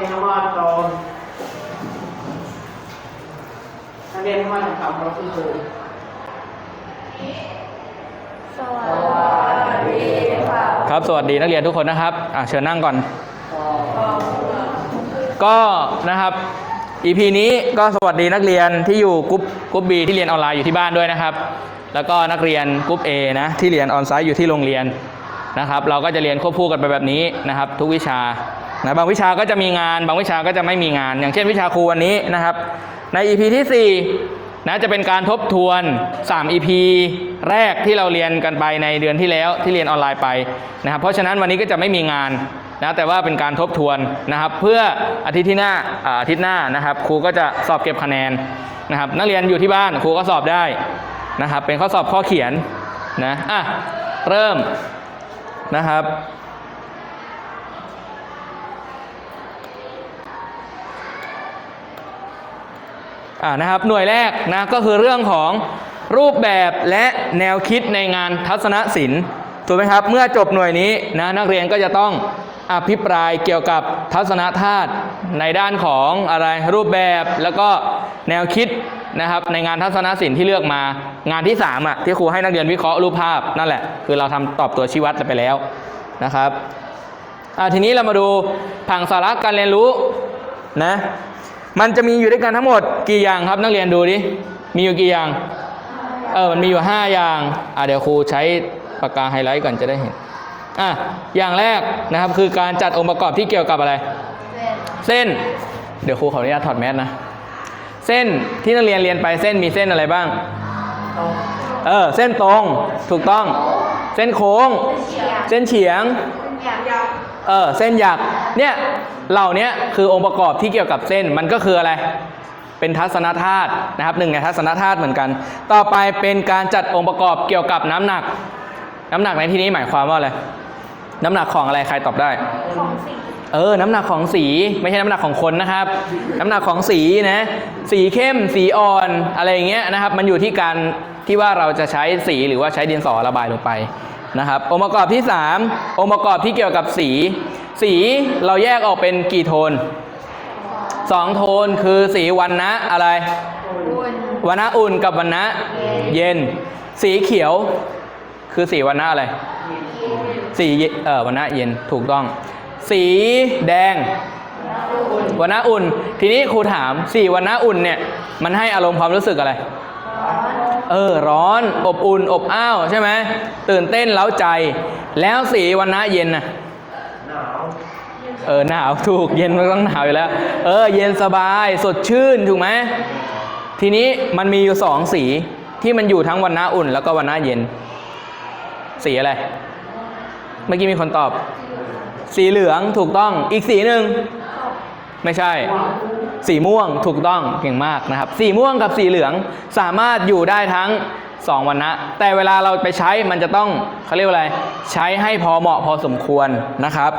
รียนเข้าตรงนักเรียนเข้ามาทำคำรบคุณครูสวัสดีค่ะครับสวัสดีนักเรียนทุกคนนะครับอะเชิญนั่งก่อน ก็นะครับ EP นี้ก็สวัสดีนักเรียนที่อยู่กรุ๊ปกรุ๊ป B ที่เรียนออนไลน์อยู่ที่บ้านด้วยนะครับ แล้วก็นักเรียนกรุ๊ป A นะที่เรียนออนไซต์อยู่ที่โรงเรียนนะครับ เราก็จะเรียนควบคู่กันไปแบบนี้นะครับ ทุกวิชา นะบางวิชาก็จะมีงาน บางวิชาก็จะไม่มีงาน อย่างเช่นวิชาครูวันนี้นะครับ ใน EP ที่4นะจะเป็นการทบทวน 3 EP แรกที่เราเรียนกันไปในเดือนที่แล้วที่เรียนออนไลน์ไปนะครับเพราะฉะนั้นวันนี้ก็จะไม่มีงานนะแต่ว่าเป็นการทบทวนนะครับ เพื่ออาทิตย์ที่หน้าอ่าอาทิตย์หน้านะครับ ครูก็จะสอบเก็บคะแนนนะครับ นักเรียนอยู่ที่บ้านครูก็สอบได้นะครับ เป็นข้อสอบข้อเขียนนะอะเริ่มนะครับ นะครับหน่วยแรกนะก็คือเรื่องของรูปแบบและแนวคิดในงานทัศนศิลป์ถูกไหมครับ เมื่อจบหน่วยนี้นะนักเรียนก็จะต้องอภิปรายเกี่ยวกับทัศนธาตุในด้านของอะไรรูปแบบแล้วก็แนวคิดนะครับในงานทัศนศิลป์ที่เลือกมางานที่3อะที่ครูให้นักเรียนวิเคราะห์รูปภาพนั่นแหละ คือเราทำตอบตัวชี้วัดไปแล้วนะครับอ่าทีนี้เรามาดูผังสาระการเรียนรู้นะ มันจะมีอยู่ด้วยกันทั้งหมดกี่อย่างครับนักเรียนดูดิ มีอยู่กี่อย่าง เออ มันมีอยู่ 5 อย่าง อะเดี๋ยวครูใช้ปากกาไฮไลท์ก่อนจะได้เห็น อะ อย่างแรกนะครับคือการจัดองค์ประกอบที่เกี่ยวกับอะไร เส้น เดี๋ยวครูขออนุญาตถอดแมสนะ เส้นที่นักเรียนเรียนไปเส้นมีเส้นอะไรบ้างตรงเออ เส้นตรง ถูกต้อง เส้นโค้ง เส้นเฉียง เออเส้นหยักเนี่ยเหล่านี้คือองค์ประกอบที่เกี่ยวกับเส้นมันก็คืออะไร เป็นทัศนธาตุนะครับหนึ่งในทัศนธาตุเหมือนกัน ต่อไปเป็นการจัดองค์ประกอบเกี่ยวกับน้ำหนัก น้ำหนักในที่นี้หมายความว่าอะไรน้ำหนักของอะไรใครตอบได้ของสีเออ น้ำหนักของสีไม่ใช่น้ำหนักของคนนะครับ น้ำหนักของสีนะ สีเข้ม สีอ่อนอะไรอย่างเงี้ยนะครับ มันอยู่ที่การที่ว่าเราจะใช้สีหรือว่าใช้ดินสอระบายลงไป นะครับองค์ประกอบที่ 3 องค์ประกอบที่เกี่ยวกับสี สีเราแยกออกเป็นกี่โทนสองโทนคือสีวันนะอะไรอุ่นวันนะอุ่นกับวันนะเย็น สีเขียวคือสีวันนะอะไร สีเยเอ่อวันนะเย็นถูกต้อง สีแดงวันนะอุ่น ทีนี้ครูถามสีวันนะอุ่นเนี่ยมันให้อารมณ์ความรู้สึกอะไร เออร้อน อบอุ่น อบอ้าวใช่ไหมตื่นเต้นเล้าใจ แล้วสีวันนะเย็นน่ะหนาวเออหนาวถูกเย็นมันต้องหนาวอยู่แล้ว เออ เย็นสบายสดชื่นถูกไหมทีนี้มันมีอยู่สองสีที่มันอยู่ทั้งวันนะอุ่น แล้วก็วันนะเย็น สีอะไร เมื่อกี้มีคนตอบ สีเหลืองถูกต้องอีกสีหนึ่งไม่ใช่ สีม่วงถูกต้องเก่งมากนะครับ สีม่วงกับสีเหลืองสามารถอยู่ได้ทั้งสองวันนะแต่เวลาเราไปใช้มันจะต้องเขาเรียกว่าอะไร ใช้ให้พอเหมาะพอสมควรนะครับ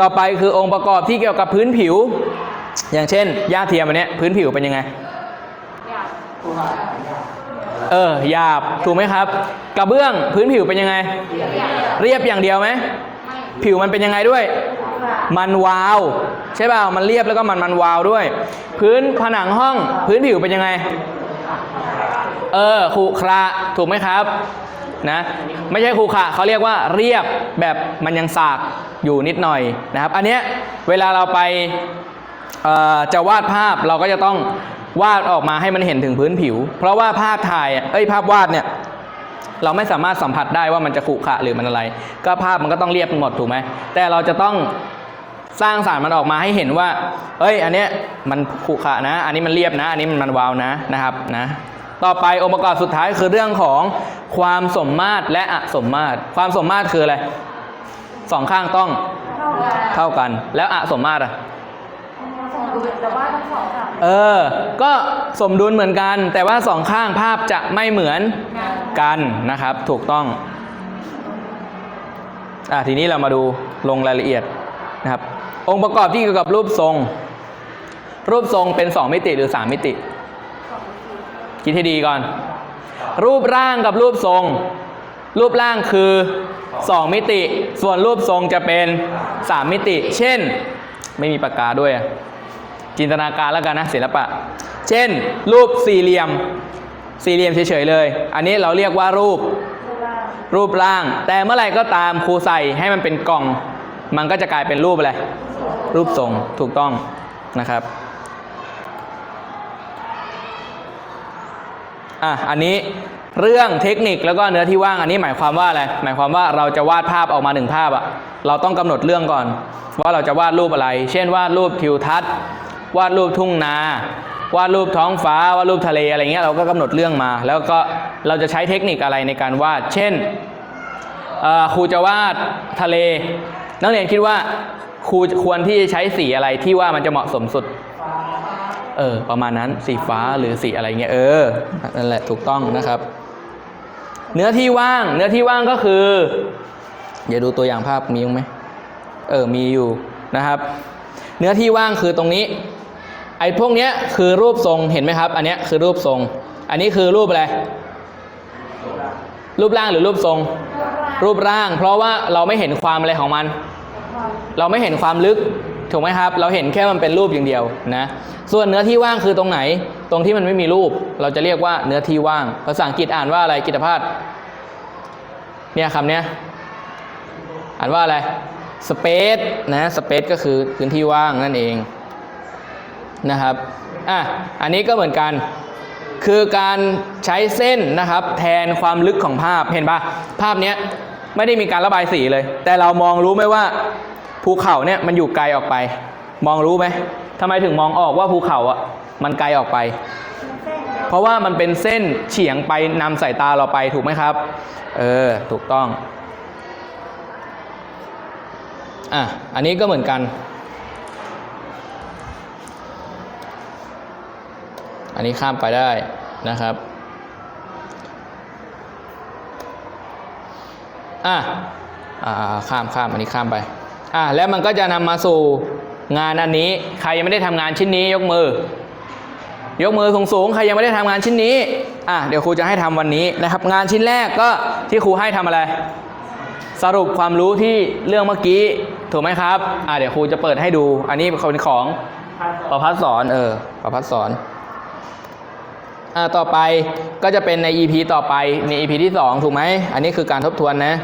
ต่อไปคือองค์ประกอบที่เกี่ยวกับพื้นผิว อย่างเช่นหญ้าเทียมอันเนี้ยพื้นผิวเป็นยังไงครูค่ะเออหยาบถูกไหมครับ กระเบื้องพื้นผิวเป็นยังไง เรียบอย่างเดียวไหมผิวมันเป็นยังไงด้วย มันวาว ใช่เปล่ามันเรียบแล้วก็มันมันวาวด้วย พื้นผนังห้องพื้นผิวเป็นยังไง เออขรุขระถูกไหมครับนะไม่ใช่ขรุขระเขาเรียกว่าเรียบแบบมันยังสากอยู่นิดหน่อยนะครับ อันเนี้ยเวลาเราไปจะวาดภาพเราก็จะต้องวาดออกมาให้มันเห็นถึงพื้นผิว เพราะว่าภาพถ่ายเอ้ยภาพวาดเนี่ย เราไม่สามารถสัมผัสได้ว่ามันจะขรุขระหรือมันอะไร ก็ภาพมันก็ต้องเรียบหมดถูกไหมแต่เราจะต้องสร้างสารมันออกมาให้เห็นว่า เอ้ย อันเนี้ยมันขรุขระนะ อันนี้มันเรียบนะ อันนี้มันมันวาวนะนะครับนะ ต่อไปองค์ประกอบสุดท้ายคือเรื่องของความสมมาตรและอสมมาตร ความสมมาตรคืออะไรสองข้างต้องเท่ากันเท่ากันแล้วอสมมาตรอะ แต่ว่าทั้งสองค่ะเออ ก็สมดุลเหมือนกัน แต่ว่าสองข้างภาพจะไม่เหมือนกันนะครับ ถูกต้อง อะทีนี้เรามาดูลงรายละเอียดนะครับ องค์ประกอบที่เกี่ยวกับรูปทรง รูปทรงเป็น 2 มิติหรือ 3 มิติ คิดให้ดีก่อน รูปร่างกับรูปทรง รูปร่างคือ 2 มิติ ส่วนรูปทรงจะเป็น 3 มิติ เช่น ไม่มีปากกาด้วย จินตนาการแล้วกันนะศิลปะ เช่น รูปสี่เหลี่ยม สี่เหลี่ยมเฉยๆเลย อันนี้เราเรียกว่ารูปรูปร่าง แต่เมื่อไรก็ตามครูใส่ให้มันเป็นกล่อง มันก็จะกลายเป็นรูปอะไร รูปทรงถูกต้องนะครับอะอันนี้เรื่องเทคนิคแล้วก็เนื้อที่ว่างอันนี้หมายความว่าอะไรหมายความว่าเราจะวาดภาพออกมาหนึ่งภาพอะเราต้องกำหนดเรื่องก่อน ว่าเราจะวาดรูปอะไร เช่นวาดรูปทิวทัศน์ วาดรูปทุ่งนาวาดรูปท้องฟ้าวาดรูปทะเลอะไรเงี้ยเราก็กำหนดเรื่องมา แล้วก็เราจะใช้เทคนิคอะไรในการวาด เช่นครูจะวาดทะเล นักเรียนคิดว่าครูควรที่จะใช้สีอะไรที่ว่ามันจะเหมาะสมสุดเออประมาณนั้นสีฟ้าหรือสีอะไรเงี้ยเออนั่นแหละถูกต้องนะครับ เนื้อที่ว่าง เนื้อที่ว่างก็คือเดี๋ยวดูตัวอย่างภาพมีไหมเออมีอยู่นะครับ เนื้อที่ว่างคือตรงนี้ ไอ้พวกเนี้ยคือรูปทรงเห็นไหมครับ อันเนี้ยคือรูปทรง อันนี้คือรูปอะไรรูปร่างหรือรูปทรง รูปร่าง เพราะว่าเราไม่เห็นความอะไรของมัน เราไม่เห็นความลึกถูกไหมครับ เราเห็นแค่มันเป็นรูปอย่างเดียวนะส่วนเนื้อที่ว่างคือตรงไหน ตรงที่มันไม่มีรูป เราจะเรียกว่าเนื้อที่ว่าง ภาษาอังกฤษอ่านว่าอะไรกิตภาสเนี่ยคำเนี้ยอ่านว่าอะไร space นะ space ก็คือพื้นที่ว่างนั่นเอง นะครับอะอันนี้ก็เหมือนกันคือการใช้เส้นนะครับแทนความลึกของภาพเห็นปะภาพเนี้ยไม่ได้มีการระบายสีเลย แต่เรามองรู้ไหมว่าภูเขาเนี่ยมันอยู่ไกลออกไป มองรู้ไหมทำไมถึงมองออกว่าภูเขาอะมันไกลออกไป เพราะว่ามันเป็นเส้นเฉียงไปนำสายตาเราไปถูกไหมครับเออถูกต้องอะอันนี้ก็เหมือนกัน อันนี้ข้ามไปได้นะครับอะอ่าข้ามข้ามอันนี้ข้ามไปอะแล้วมันก็จะนำมาสู่งานอันนี้ ใครยังไม่ได้ทำงานชิ้นนี้ยกมือ ยกมือสูงสูงใครยังไม่ได้ทำงานชิ้นนี้อะเดี๋ยวครูจะให้ทำวันนี้นะครับ งานชิ้นแรกก็ที่ครูให้ทำอะไร สรุปความรู้ที่เรื่องเมื่อกี้ถูกไหมครับอะเดี๋ยวครูจะเปิดให้ดู อันนี้เป็นของประพัฒสอนเออประพัฒสอน ต่อไปก็จะเป็นใน EP ต่อไปใน EP ที่ 2 ถูกไหม อันนี้คือการทบทวนนะ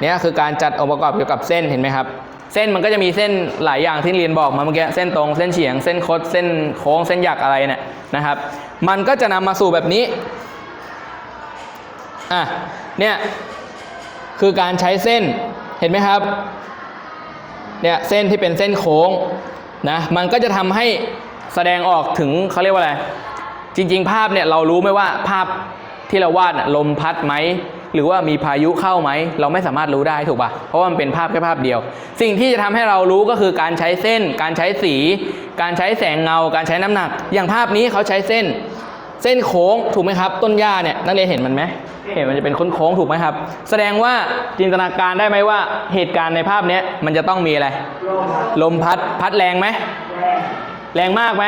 เนี่ยคือการจัดองค์ประกอบเกี่ยวกับเส้นเห็นไหมครับ เส้นมันก็จะมีเส้นหลายอย่างที่เรียนบอกมาเมื่อกี้เส้นตรงเส้นเฉียง เส้นคดเส้นโค้งเส้นหยักอะไรเนี่ยนะครับ มันก็จะนำมาสู่แบบนี้อะเนี่ยคือการใช้เส้นเห็นไหมครับเนี่ยเส้นที่เป็นเส้นโค้งนะมันก็จะทำให้แสดงออกถึงเขาเรียกว่าอะไร จริง ๆ ภาพเนี่ยเรารู้ไหมว่าภาพที่เราวาดลมพัดไหมหรือว่ามีพายุเข้าไหม เราไม่สามารถรู้ได้ถูกปะเพราะว่ามันเป็นภาพแค่ภาพเดียว สิ่งที่จะทำให้เรารู้ก็คือการใช้เส้น การใช้สี การใช้แสงเงา การใช้น้ำหนัก อย่างภาพนี้เขาใช้เส้น เส้นโค้งถูกไหมครับ ต้นหญ้าเนี่ยนักเรียนเห็นมันไหมเห็นมันจะเป็นโค้งถูกไหมครับ แสดงว่าจินตนาการได้ไหมว่าเหตุการณ์ในภาพนี้มันจะต้องมีอะไร ลมพัดพัดแรงไหม แรงมากไหม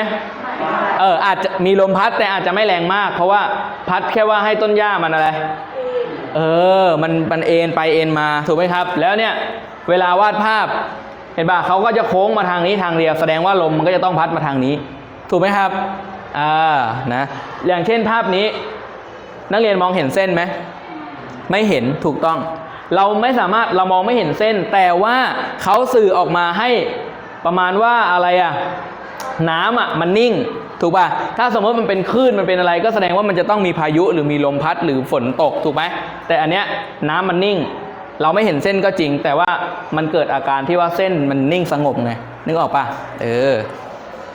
เอออาจจะมีลมพัดแต่อาจจะไม่แรงมาก เพราะว่าพัดแค่ว่าให้ต้นหญ้ามันอะไร เออ มันมันเอ็นไปเอ็นมาถูกไหมครับ แล้วเนี่ยเวลาวาดภาพเห็นป่ะเขาก็จะโค้งมาทางนี้ทางเดียว แสดงว่าลมมันก็จะต้องพัดมาทางนี้ ถูกไหมครับอ่านะอย่างเช่นภาพนี้ นักเรียนมองเห็นเส้นไหมไม่เห็นถูกต้อง เราไม่สามารถเรามองไม่เห็นเส้น แต่ว่าเขาสื่อออกมาให้ประมาณว่าอะไรอะ น้ำอะมันนิ่ง ถูกป่ะ ถ้าสมมติมันเป็นคลื่นมันเป็นอะไร ก็แสดงว่ามันจะต้องมีพายุหรือมีลมพัดหรือฝนตกถูกไหมแต่อันเนี้ยน้ำมันนิ่ง เราไม่เห็นเส้นก็จริง แต่ว่ามันเกิดอาการที่ว่าเส้นมันนิ่งสงบไงนึกออกป่ะเออ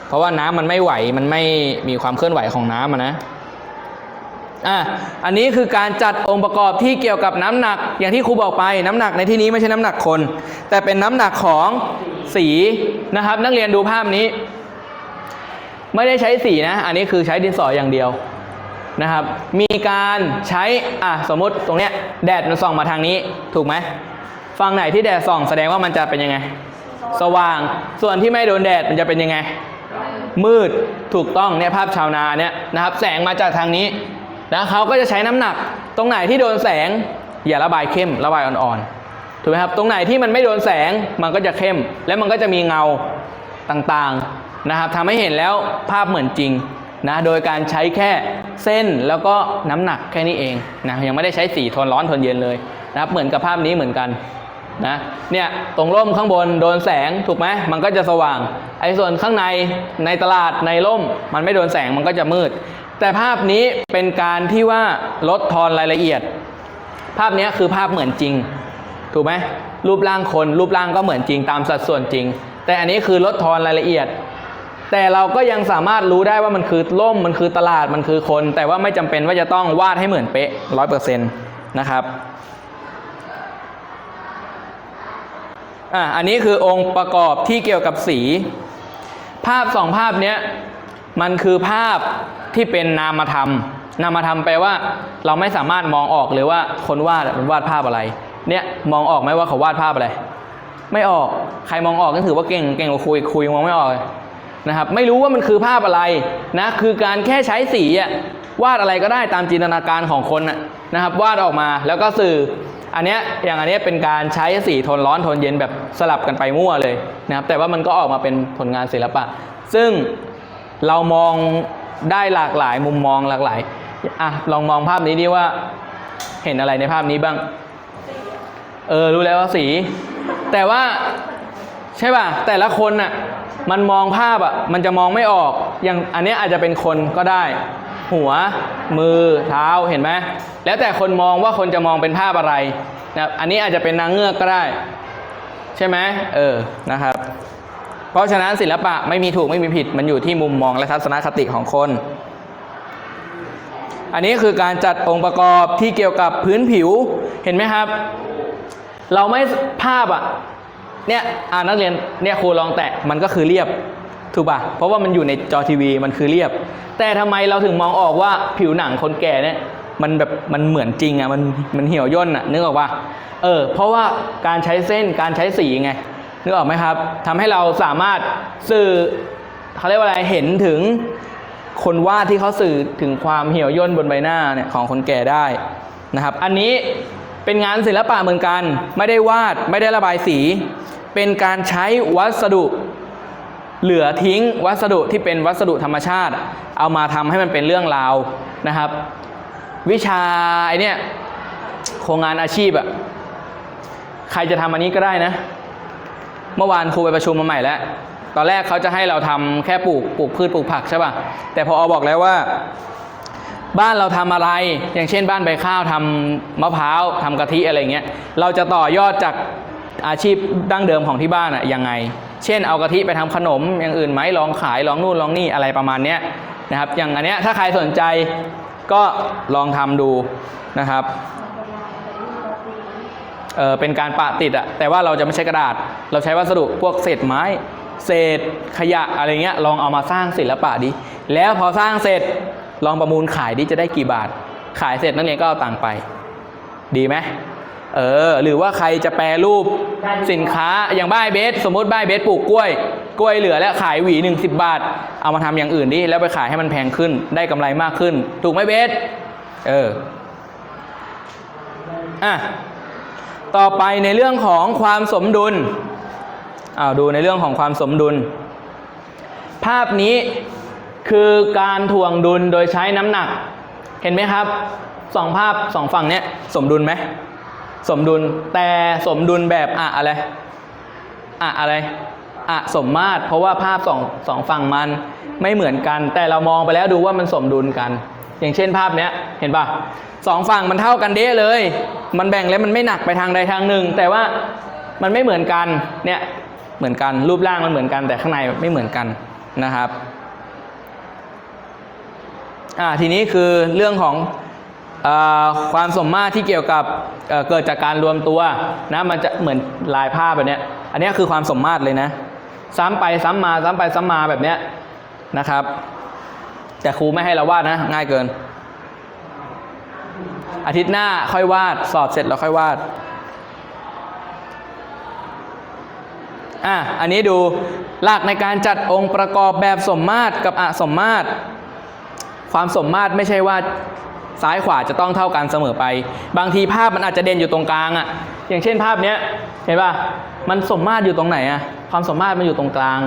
เพราะว่าน้ำมันไม่ไหวมันไม่มีความเคลื่อนไหวของน้ำนะอะอันนี้คือการจัดองค์ประกอบที่เกี่ยวกับน้ำหนัก อย่างที่ครูบอกไปน้ำหนักในที่นี้ไม่ใช่น้ำหนักคน แต่เป็นน้ำหนักของสีนะครับ นักเรียนดูภาพนี้ ไม่ได้ใช้สีนะ อันนี้คือใช้ดินสออย่างเดียวนะครับ มีการใช้อะสมมติตรงเนี้ยแดดมันส่องมาทางนี้ถูกไหมฝั่งไหนที่แดดส่องแสดงว่ามันจะเป็นยังไง สว่าง ส่วนที่ไม่โดนแดดมันจะเป็นยังไง มืดถูกต้องเนี่ยภาพชาวนาเนี่ยนะครับ แสงมาจากทางนี้นะเขาก็จะใช้น้ำหนัก ตรงไหนที่โดนแสง อย่าระบายเข้มระบายอ่อนๆถูกไหมครับ ตรงไหนที่มันไม่โดนแสงมันก็จะเข้ม และมันก็จะมีเงาต่างๆ นะครับทำให้เห็นแล้วภาพเหมือนจริงนะโดยการใช้แค่เส้นแล้วก็น้ำหนักแค่นี้เองนะยังไม่ได้ใช้สีทนร้อนทนเย็นเลยนะครับเหมือนกับภาพนี้เหมือนกันนะเนี่ยตรงร่มข้างบนโดนแสงถูกไหมมันก็จะสว่างไอ้ส่วนข้างในในตลาดในร่ม มันไม่โดนแสงมันก็จะมืด แต่ภาพนี้เป็นการที่ว่าลดทอนรายละเอียด ภาพนี้คือภาพเหมือนจริง ถูกไหมรูปร่างคนรูปร่างก็เหมือนจริงตามสัดส่วนจริง แต่อันนี้คือลดทอนรายละเอียด แต่เราก็ยังสามารถรู้ได้ว่ามันคือล่มมันคือตลาดมันคือคน แต่ว่าไม่จำเป็นว่าจะต้องวาดให้เหมือนเป๊ะร้อยเปอร์เซ็นต์นะครับอะอันนี้คือองค์ประกอบที่เกี่ยวกับสี ภาพสองภาพเนี้ยมันคือภาพที่เป็นนามธรรม นามธรรมแปลว่า เราไม่สามารถมองออกเลยว่าคนวาดมันวาดภาพอะไร เนี่ยมองออกไหมว่าเขาวาดภาพอะไร ไม่ออกใครมองออกก็ถือว่าเก่งเก่งกว่าคุยคุยมองไม่ออก นะครับไม่รู้ว่ามันคือภาพอะไรนะคือการแค่ใช้สีอะวาดอะไรก็ได้ตามจินตนาการของคนนะนะครับวาดออกมาแล้วก็สื่ออันเนี้ยอย่างอันเนี้ยเป็นการใช้สีทนร้อนทนเย็นแบบสลับกันไปมั่วเลยนะครับแต่ว่ามันก็ออกมาเป็นผลงานศิลปะ ซึ่งเรามองได้หลากหลายมุมมองหลากหลายอะลองมองภาพนี้ดิว่าเห็นอะไรในภาพนี้บ้าง เออรู้แล้วว่าสี แต่ว่าใช่ป่ะแต่ละคนน่ะ มันมองภาพอะมันจะมองไม่ออกอย่างอันนี้อาจจะเป็นคนก็ได้ หัว มือเท้าเห็นไหมแล้วแต่คนมองว่าคนจะมองเป็นภาพอะไรนะอันนี้อาจจะเป็นนางเงือกก็ได้ ใช่ไหมเออนะครับ เพราะฉะนั้นศิลปะไม่มีถูกไม่มีผิดมันอยู่ที่มุมมองและทัศนคติของคน อันนี้คือการจัดองค์ประกอบที่เกี่ยวกับพื้นผิวเห็นไหมครับ เราไม่ภาพอะ เนี่ยอ่านักเรียนเนี่ยครูลองแตะมันก็คือเรียบถูกป่ะเพราะว่ามันอยู่ในจอทีวีมันคือเรียบ แต่ทำไมเราถึงมองออกว่าผิวหนังคนแก่เนี่ยมันแบบมันเหมือนจริงอะมันมันเหี่ยวย่นอะนึกออกป่ะเออเพราะว่าการใช้เส้นการใช้สีไงนึกออกไหมครับทำให้เราสามารถสื่อเขาเรียกว่าอะไรเห็นถึงคนวาดที่เขาสื่อถึงความเหี่ยวย่นบนใบหน้าเนี่ยของคนแก่ได้นะครับ อันนี้เป็นงานศิลปะเหมือนกัน ไม่ได้วาดไม่ได้ระบายสี เป็นการใช้วัสดุ เหลือทิ้งวัสดุที่เป็นวัสดุธรรมชาติ เอามาทำให้มันเป็นเรื่องราวนะครับ วิชาไอเนี่ยโครงงานอาชีพอะใครจะทำอันนี้ก็ได้นะ เมื่อวานครูไปประชุมมาใหม่แล้วตอนแรกเขาจะให้เราทำแค่ปลูกปลูกพืชปลูกผักใช่ป่ะแต่พอบอกแล้วว่า บ้านเราทำอะไร อย่างเช่นบ้านใบข้าวทำมะพร้าวทำกะทิอะไรเงี้ยเราจะต่อยอดจาก อาชีพดั้งเดิมของที่บ้านอะยังไง เช่นเอากะทิไปทำขนมอย่างอื่นไหมลองขายลองนู่นลองนี่อะไรประมาณเนี้ยนะครับ อย่างอันเนี้ยถ้าใครสนใจก็ลองทำดูนะครับเออเป็นการปะติดอะแต่ว่าเราจะไม่ใช้กระดาษ เราใช้วัสดุพวกเศษไม้ เศษขยะอะไรเงี้ยลองเอามาสร้างศิลปะดิแล้วพอสร้างเสร็จลองประมูลขายดิจะได้กี่บาท ขายเสร็จนักเรียนก็เอาตังค์ไป ดีไหม เออ หรือว่าใครจะแปรรูปสินค้าอย่างบ้ายเบสสมมติบ้ายเบสปลูกกล้วย กล้วยเหลือแล้วขายหวีหนึ่งสิบบาท เอามาทำอย่างอื่นดิแล้วไปขายให้มันแพงขึ้นได้กำไรมากขึ้น ถูกไหมเบสเอออะต่อไปในเรื่องของความสมดุลอ้าวดูในเรื่องของความสมดุล ภาพนี้คือการถ่วงดุลโดยใช้น้ำหนัก เห็นไหมครับสองภาพสองฝั่งเนี้ยสมดุลไหม สมดุลแต่สมดุลแบบอะอะไรอะอะไรอะสมมาตร เพราะว่าภาพสองสองฝั่งมันไม่เหมือนกัน แต่เรามองไปแล้วดูว่ามันสมดุลกัน อย่างเช่นภาพเนี้ยเห็นปะสองฝั่งมันเท่ากันเด้เลย มันแบ่งแล้วมันไม่หนักไปทางใดทางหนึ่ง แต่ว่ามันไม่เหมือนกันเนี่ยเหมือนกันรูปร่างมันเหมือนกัน แต่ข้างในไม่เหมือนกันนะครับอ่าทีนี้คือเรื่องของ ความสมมาตรที่เกี่ยวกับเเกิดจากการรวมตัวนะมันจะเหมือนลายภาพแบบนี้อันนี้คือความสมมาตรเลยนะ ซ้ำไปซ้ำมาซ้ำไปซ้ำมาแบบนี้นะครับ แต่ครูไม่ให้เราวาดนะง่ายเกิน อาทิตย์หน้าค่อยวาดสอบเสร็จแล้วค่อยวาดอะอันนี้ดูหลักในการจัดองค์ประกอบแบบสมมาตรกับอสมมาตร ความสมมาตรไม่ใช่ว่า ซ้ายขวาจะต้องเท่ากันเสมอไป บางทีภาพมันอาจจะเด่นอยู่ตรงกลางอะ่ะ อย่างเช่นภาพเนี้ยเห็นป่ะ มันสมมาตรอยู่ตรงไหนอะ่ะ ความสมมาตรมันอยู่ตรงกลาง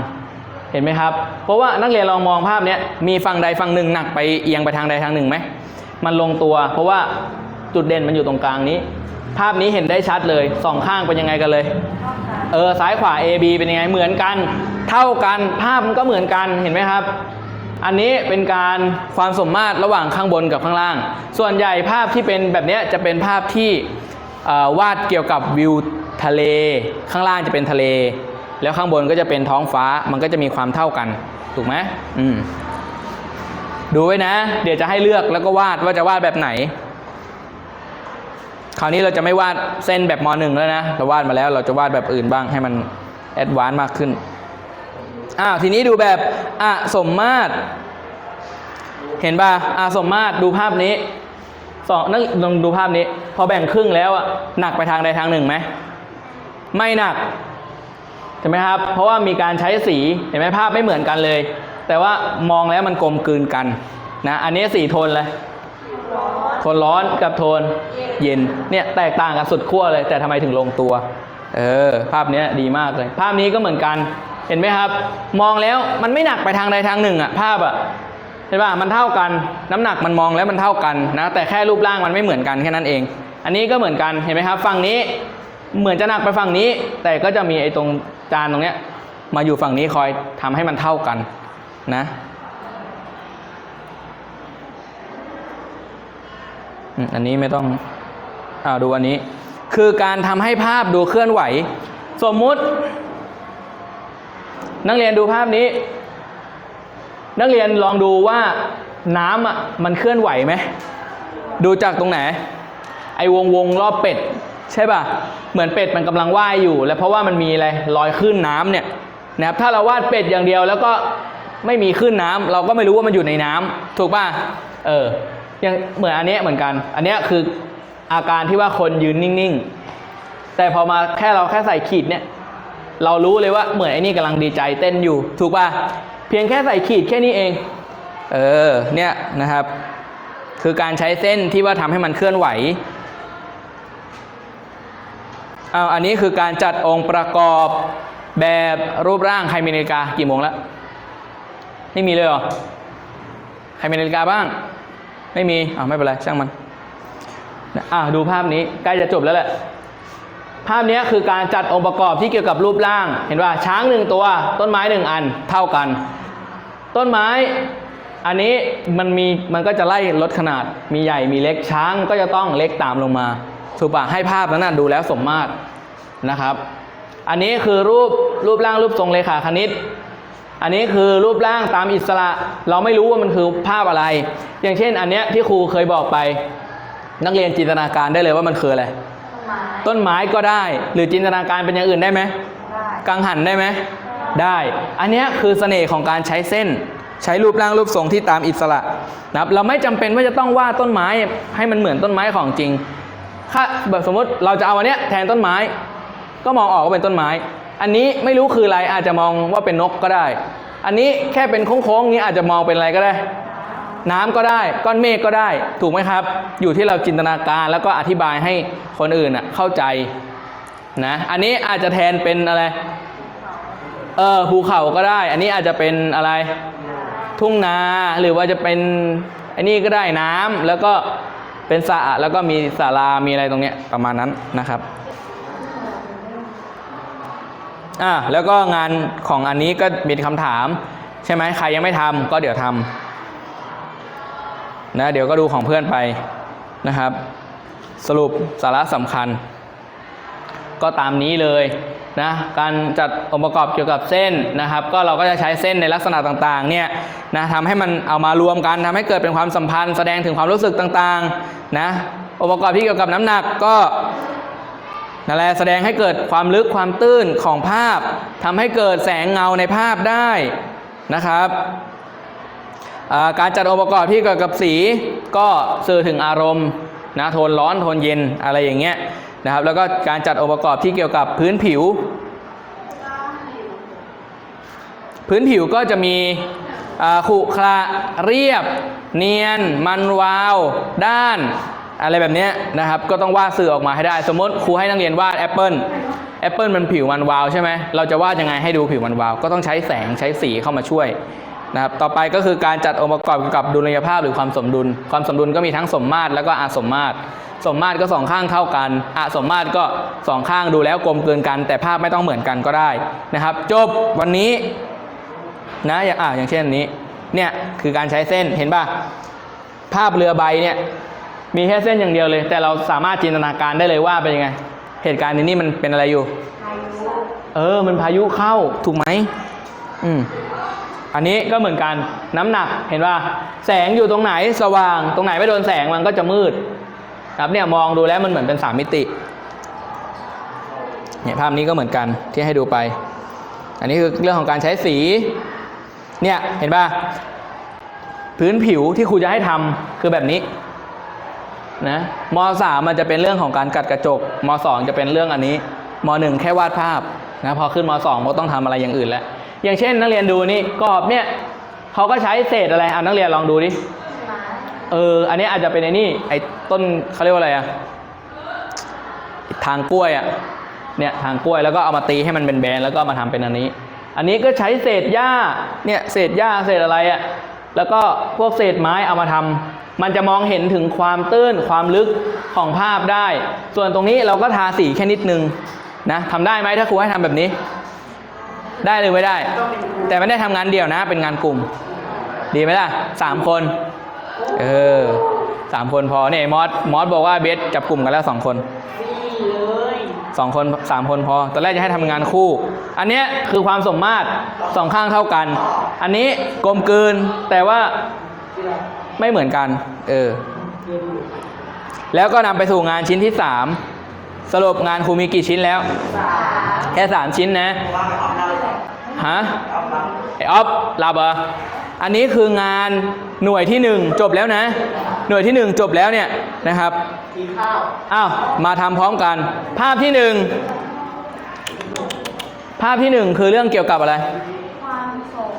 เห็นไหมครับ เพราะว่านักเรียนลองมองภาพเนี้ยมีฝั่งใดฝั่งหนึ่งหนักไปเอียงไปทางใดทางหนึ่งไหม มันลงตัว เพราะว่าจุดเด่นมันอยู่ตรงกลางนี้ ภาพนี้เห็นได้ชัดเลยสองข้างเป็นยังไงกันเลย เออซ้ายขวา A B เป็นยังไงเหมือนกัน เท่ากันภาพมันก็เหมือนกันเห็นไหมครับ อันนี้เป็นการความสมมาตรระหว่างข้างบนกับข้างล่าง ส่วนใหญ่ภาพที่เป็นแบบนี้จะเป็นภาพที่วาดเกี่ยวกับวิวทะเล ข้างล่างจะเป็นทะเล แล้วข้างบนก็จะเป็นท้องฟ้ามันก็จะมีความเท่ากัน ถูกไหมอืมดูไว้นะ เดี๋ยวจะให้เลือกแล้วก็วาดว่าจะวาดแบบไหน คราวนี้เราจะไม่วาดเส้นแบบมหนึ่งแล้วนะ เราวาดมาแล้วเราจะวาดแบบอื่นบ้างให้มันแอดวานซ์มากขึ้น อ้าวทีนี้ดูแบบอะสมมาตร เห็นป่ะอะสมมาตรดูภาพนี้สองนั่งลองดูภาพนี้ พอแบ่งครึ่งแล้วอะหนักไปทางใดทางหนึ่งไหมไม่หนักใช่ไหมครับ เพราะว่ามีการใช้สีเห็นไหมภาพไม่เหมือนกันเลย แต่ว่ามองแล้วมันกลมกลืนกันนะอันนี้สีโทนเลยโทนร้อนกับโทนเย็นเนี่ยแตกต่างกันสุดขั้วเลย แต่ทำไมถึงลงตัว เออ ภาพนี้ดีมากเลย ภาพนี้ก็เหมือนกัน เห็นไหมครับ มองแล้วมันไม่หนักไปทางใดทางหนึ่งอะภาพอะเห็นป่ะมันเท่ากันน้ำหนักมันมองแล้วมันเท่ากันนะแต่แค่รูปร่างมันไม่เหมือนกันแค่นั้นเอง อันนี้ก็เหมือนกันเห็นไหมครับ ฝั่งนี้เหมือนจะหนักไปฝั่งนี้ แต่ก็จะมีไอ้ตรงจานตรงเนี้ยมาอยู่ฝั่งนี้คอยทำให้มันเท่ากันนะอันนี้ไม่ต้องอ่าดูอันนี้ คือการทำให้ภาพดูเคลื่อนไหว สมมุติ นักเรียนดูภาพนี้ นักเรียนลองดูว่าน้ำอะมันเคลื่อนไหวไหม ดูจากตรงไหน ไอ้วงวงรอบเป็ด ใช่ป่ะ เหมือนเป็ดมันกำลังว่ายอยู่ แล้วเพราะว่ามันมีอะไรลอยขึ้นน้ำเนี่ยนะครับถ้าเราวาดเป็ดอย่างเดียวแล้วก็ไม่มีขึ้นน้ำเราก็ไม่รู้ว่ามันอยู่ในน้ำถูกป่ะเอออย่างเหมือนอันนี้เหมือนกัน อันนี้คืออาการที่ว่าคนยืนนิ่ง ๆ แต่พอมาแค่เราแค่ใส่ขีดเนี่ย เรารู้เลยว่าเหมือนไอ้นี่กำลังดีใจเต้นอยู่ ถูกป่ะ เพียงแค่ใส่ขีดแค่นี้เอง เออ เนี่ยนะครับ คือการใช้เส้นที่ว่าทำให้มันเคลื่อนไหวเอาอันนี้คือการจัดองค์ประกอบแบบรูปร่างใครมีนาฬิกากี่โมงแล้ว ไม่มีเลยเหรอ ใครมีนาฬิกาบ้าง ไม่มีอ่าไม่เป็นไรช่างมันอ่าดูภาพนี้ใกล้จะจบแล้วแหละ ภาพนี้คือการจัดองค์ประกอบที่เกี่ยวกับรูปร่าง เห็นว่าช้างหนึ่งตัว ต้นไม้หนึ่งอันเท่ากัน ต้นไม้อันนี้มันมีมันก็จะไล่ลดขนาดมีใหญ่มีเล็กช้างก็จะต้องเล็กตามลงมาถูกปะให้ภาพนั้นนะดูแล้วสมมาตรนะครับ อันนี้คือรูปรูปร่างรูปทรงเลขาคณิต อันนี้คือรูปร่างตามอิสระ เราไม่รู้ว่ามันคือภาพอะไร อย่างเช่น อันเนี้ยที่ครูเคยบอกไป นักเรียนจินตนาการได้เลยว่ามันคืออะไร ต้นไม้ก็ได้ หรือจินตนาการเป็นอย่างอื่นได้ไหมกังหันได้ไหมได้ อันเนี้ยคือเสน่ห์ของการใช้เส้น ใช้รูปร่างรูปทรงที่ตามอิสระนะครับเราไม่จำเป็นว่าจะต้องวาดต้นไม้ให้มันเหมือนต้นไม้ของจริงถ้าแบบสมมติเราจะเอาอันเนี้ยแทนต้นไม้ ก็มองออกว่าเป็นต้นไม้ อันนี้ไม่รู้คืออะไรอาจจะมองว่าเป็นนกก็ได้ อันนี้แค่เป็นโค้งๆนี้อาจจะมองเป็นอะไรก็ได้ น้ำก็ได้ ก้อนเมฆก็ได้ ถูกไหมครับ อยู่ที่เราจินตนาการแล้วก็อธิบายให้คนอื่นอะเข้าใจนะอันนี้อาจจะแทนเป็นอะไรเออภูเขาก็ได้ อันนี้อาจจะเป็นอะไรทุ่งนาหรือว่าจะเป็นอ้นี่ก็ได้น้ำแล้วก็เป็นสระแล้วก็มีศาลามีอะไรตรงเนี้ยประมาณนั้นนะครับอ่าแล้วก็งานของอันนี้ก็มีคำถาม ใช่ไหมใครยังไม่ทำก็เดี๋ยวทำ นะเดี๋ยวก็ดูของเพื่อนไปนะครับ สรุปสาระสำคัญ ก็ตามนี้เลยนะการจัดองค์ประกอบเกี่ยวกับเส้นนะครับ ก็เราก็จะใช้เส้นในลักษณะต่างๆเนี่ยนะทำให้มันเอามารวมกันทำให้เกิดเป็นความสัมพันธ์ แสดงถึงความรู้สึกต่างๆนะองค์ประกอบที่เกี่ยวกับน้ำหนักก็นั่นแหละแสดงให้เกิดความลึกความตื้นของภาพทำให้เกิดแสงเงาในภาพได้นะครับ การจัดองค์ประกอบที่เกี่ยวกับสีก็สื่อถึงอารมณ์นะโทนร้อนโทนเย็นอะไรอย่างเงี้ยนะครับ แล้วก็การจัดองค์ประกอบที่เกี่ยวกับพื้นผิว พื้นผิวก็จะมีขรุขระเรียบ เนียน มันวาว ด้าน อะไรแบบเนี้ยนะครับ ก็ต้องวาดสื่อออกมาให้ได้ สมมติครูให้นักเรียนวาดแอปเปิลแอปเปิลมันผิวมันวาวใช่ไหมเราจะวาดยังไงให้ดูผิวมันวาว ก็ต้องใช้แสงใช้สีเข้ามาช่วย นะครับต่อไปก็คือการจัดองค์ประกอบเกี่ยวกับดุลยภาพหรือความสมดุล ความสมดุลก็มีทั้งสมมาตรแล้วก็อาสมมาตร สมมาตรก็สองข้างเท่ากันอาสมมาตรก็สองข้างดูแล้วกลมเกินกัน แต่ภาพไม่ต้องเหมือนกันก็ได้นะครับ จบวันนี้นะอย่างอ่าอย่างเช่นนี้เนี่ยคือการใช้เส้นเห็นป่ะภาพเรือใบเนี่ยมีแค่เส้นอย่างเดียวเลย แต่เราสามารถจินตนาการได้เลยว่าเป็นยังไง เหตุการณ์ในนี้มันเป็นอะไรอยู่ เออ มันพายุเข้าถูกไหมอืม อันนี้ก็เหมือนกันน้ำหนักเห็นว่าแสงอยู่ตรงไหนสว่าง ตรงไหนไม่โดนแสงมันก็จะมืดครับเนี่ยมองดูแล้วมันเหมือนเป็นสามมิติเนี่ยภาพนี้ก็เหมือนกันที่ให้ดูไป อันนี้คือเรื่องของการใช้สีเนี่ยเห็นป่ะพื้นผิวที่ครูจะให้ทำคือแบบนี้นะมสามมันจะเป็นเรื่องของการกัดกระจกมสองจะเป็นเรื่องอันนี้มหนึ่งแค่วาดภาพนะพอขึ้นมสองก็ต้องทำอะไรอย่างอื่นแล้ว อย่างเช่นนักเรียนดูนี่กรอบเนี่ยเขาก็ใช้เศษอะไรอะนักเรียนลองดูดิเอออันนี้อาจจะเป็นไอ้นี่ไอ้ต้นเขาเรียกว่าอะไรอะทางกล้วยอะเนี่ยทางกล้วยแล้วก็เอามาตีให้มันเป็นแบนแล้วก็มาทำเป็นอันนี้ อันนี้ก็ใช้เศษหญ้าเนี่ยเศษหญ้าเศษอะไรอะแล้วก็พวกเศษไม้เอามาทำมันจะมองเห็นถึงความตื้นความลึกของภาพได้ ส่วนตรงนี้เราก็ทาสีแค่นิดนึงนะทำได้ไหมถ้าครูให้ทำแบบนี้ ได้หรือไม่ได้ แต่ไม่ได้ทำงานเดี่ยวนะ เป็นงานกลุ่ม ดีไหมล่ะสามคน เออสามคนพอเนี่ยมอสมอสบอกว่าเบสจับกลุ่มกันแล้วสองคนสองคนสามคนพอ ตอนแรกจะให้ทำงานคู่ อันนี้คือความสมมาตรสองข้างเท่ากัน อันนี้กลมกลืนแต่ว่าไม่เหมือนกัน เออ แล้วก็นำไปสู่งานชิ้นที่สาม สรุปงานครูมีกี่ชิ้นแล้วสามแค่สามชิ้นนะว่าไปออฟเราเลยฮะออฟเราไอออฟหลับเหรออันนี้คืองานหน่วยที่หนึ่งจบแล้วนะ หน่วยที่หนึ่งจบแล้วเนี่ยนะครับกินข้าวอ้าวมาทำพร้อมกัน ภาพที่หนึ่งภาพที่หนึ่งคือเรื่องเกี่ยวกับอะไร ความโศก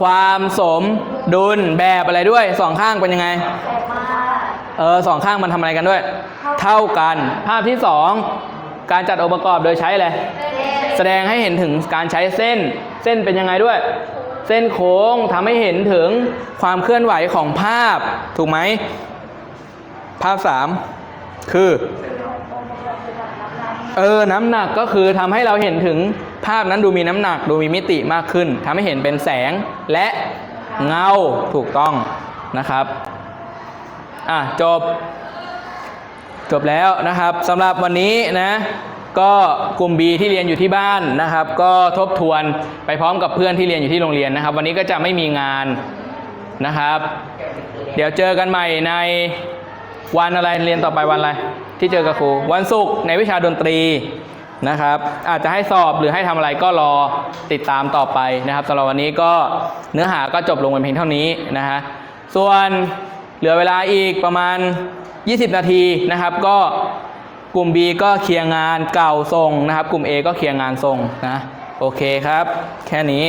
ความสมดุลแบบอะไรด้วยสองข้างเป็นยังไงแต่มาก เออสองข้างมันทำอะไรกันด้วย เท่ากัน ภาพที่สองการจัดองค์ประกอบโดยใช้อะไร แสดงให้เห็นถึงการใช้เส้น เส้นเป็นยังไงด้วย เส้นโค้งทำให้เห็นถึงความเคลื่อนไหวของภาพ ถูกไหม ภาพสามคือ เออ น้ำหนักก็คือทำให้เราเห็นถึงภาพนั้นดูมีน้ำหนัก ดูมีมิติมากขึ้นทำให้เห็นเป็นแสงและเงา ถูกต้องนะครับ อะจบ จบแล้วนะครับสำหรับวันนี้นะก็กลุ่ม B ที่เรียนอยู่ที่บ้านนะครับ ก็ทบทวนไปพร้อมกับเพื่อนที่เรียนอยู่ที่โรงเรียนนะครับ วันนี้ก็จะไม่มีงานนะครับ เดี๋ยวเจอกันใหม่ในวันอะไรเรียนต่อไปวันอะไร ที่เจอกับครูวันศุกร์ในวิชาดนตรีนะครับ อาจจะให้สอบหรือให้ทำอะไรก็รอติดตามต่อไปนะครับสำหรับวันนี้ก็เนื้อหาก็จบลงเป็นเพียงเท่านี้นะฮะส่วน เหลือเวลาอีกประมาณ 20 นาทีนะครับ ก็กลุ่ม B ก็เคลียร์งานเก่าส่งนะครับ กลุ่ม A ก็เคลียร์งานส่งนะ โอเคครับ แค่นี้